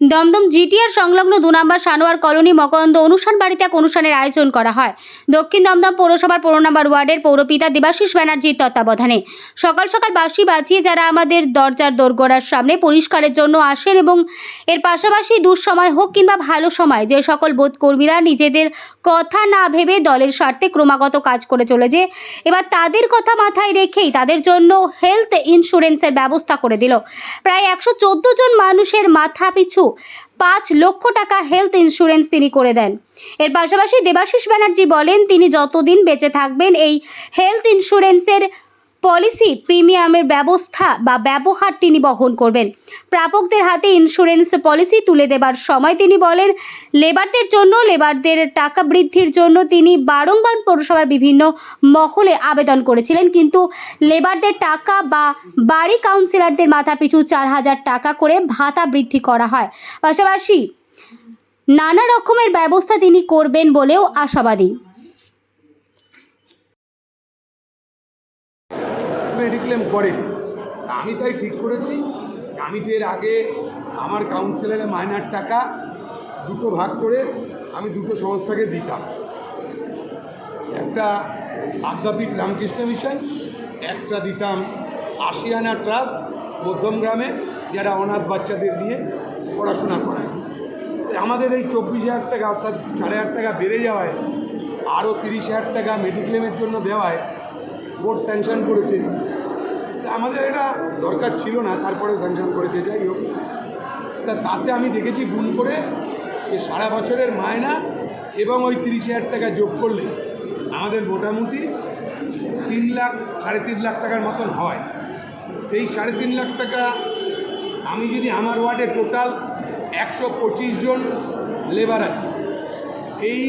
Dumdum GTR সংলগ্ন দু নম্বর Sanowar colony মকরন্দ অনুষ্ঠান বাড়িতে এক অনুষ্ঠানের আয়োজন করা হয়। দক্ষিণ দমদম পৌরসভার পনেরো নম্বর ওয়ার্ডের পৌরপিতা দেবাশিস ব্যানার্জির তত্ত্বাবধানে। সকাল সকাল বাঁশি বাজিয়ে যারা আমাদের দরজার দোরগোড়ার সামনে পরিষ্কারের জন্য আসেন এবং এর পাশাপাশি দুঃসময় হোক কিংবা ভালো সময় যে সকল বোধ কর্মীরা নিজেদের কথা না ভেবে দলের স্বার্থে ক্রমাগত কাজ করে চলেছে, এবার তাদের কথা মাথায় রেখেই তাদের জন্য হেলথ ইন্স্যুরেন্সের ব্যবস্থা করে দিল। প্রায় একশো চোদ্দ জন মানুষের মাথা পিছু পাঁচ লক্ষ টাকা হেলথ ইন্স্যুরেন্স তিনি করে দেন। এর পাশাপাশি দেবাশিস ব্যানার্জি বলেন, তিনি যতদিন বেঁচে থাকবেন, এই হেলথ ইন্স্যুরেন্সের পলিসি, প্রিমিয়ামের ব্যবস্থা বা ব্যবহার তিনি বহন করবেন। প্রাপকদের হাতে ইন্স্যুরেন্স পলিসি তুলে দেবার সময় তিনি বলেন, লেবারদের জন্য, লেবারদের টাকা বৃদ্ধির জন্য তিনি বারংবার পৌরসভার বিভিন্ন মহলে আবেদন করেছিলেন। কিন্তু লেবারদের টাকা বা বাড়ি কাউন্সিলরদের মাথাপিছু চার হাজার টাকা করে ভাতা বৃদ্ধি করা হয়। পাশাপাশি নানা রকমের ব্যবস্থা তিনি করবেন বলেও আশাবাদী। মেডিক্লেম করেনি। আমি তাই ঠিক করেছি। আমি তো এর আগে আমার কাউন্সিলরের মাইনার টাকা দুটো ভাগ করে আমি দুটো সংস্থাকে দিতাম। একটা আদ্যাপীঠ রামকৃষ্ণ মিশন, একটা দিতাম আশিয়ানা ট্রাস্ট মধ্যমগ্রামে যারা অনাথ বাচ্চাদের নিয়ে পড়াশোনা করায় তো আমাদের এই চব্বিশ হাজার টাকা অর্থাৎ সাড়ে হাজার টাকা বেড়ে যাওয়ায়, আরও তিরিশ হাজার টাকা মেডিক্লেমের জন্য দেওয়ায় বোর্ড স্যাংশন করেছে। আমাদের এটা দরকার ছিল না তারপরে স্যাংশন করেছে, যাই হোক। তা তাতে আমি দেখেছি গুণ করে যে সারা বছরের মায়না এবং ওই তিরিশ হাজার টাকা যোগ করলে আমাদের মোটামুটি তিন লাখ, সাড়ে তিন লাখ টাকার মতন হয়। এই সাড়ে তিন লাখ টাকা আমি যদি আমার ওয়ার্ডে টোটাল একশো পঁচিশ জন লেবার আছে, এই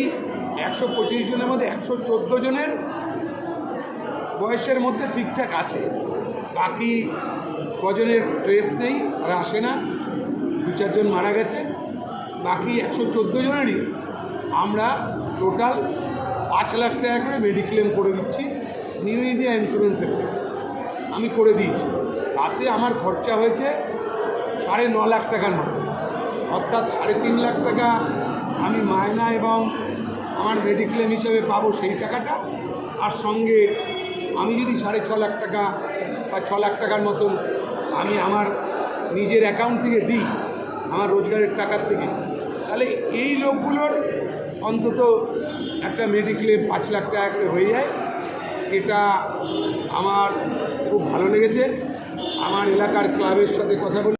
একশো পঁচিশ জনের মধ্যে একশো চোদ্দ জনের বয়সের মধ্যে ঠিকঠাক আছে। বাকি কজনের ট্রেস নেই, আর আসে না। দু চারজন মারা গেছে। বাকি একশো চোদ্দ জনেরই আমরা টোটাল পাঁচ লাখ টাকা করে মেডিক্লেম করে দিচ্ছি নিউ ইন্ডিয়া ইন্স্যুরেন্সের থেকে। আমি করে দিয়েছি। তাতে আমার খরচা হয়েছে সাড়ে ন লাখ টাকার মতো। অর্থাৎ সাড়ে তিন লাখ টাকা আমি মায়না এবং আমার মেডিক্লেম হিসেবে পাবো সেই টাকাটা। আর সঙ্গে আমি যদি সাড়ে ছ লাখ টাকা বা ছ লাখ টাকার মতন আমি আমার নিজের অ্যাকাউন্ট থেকে দিই, আমার রোজগারের টাকার থেকে, তাহলে এই লোকগুলোর অন্তত একটা মেডিক্লেম পাঁচ লাখ টাকা করে হয়ে যায়। এটা আমার খুব ভালো লেগেছে। আমার এলাকার ক্লাবের সাথে কথা বলে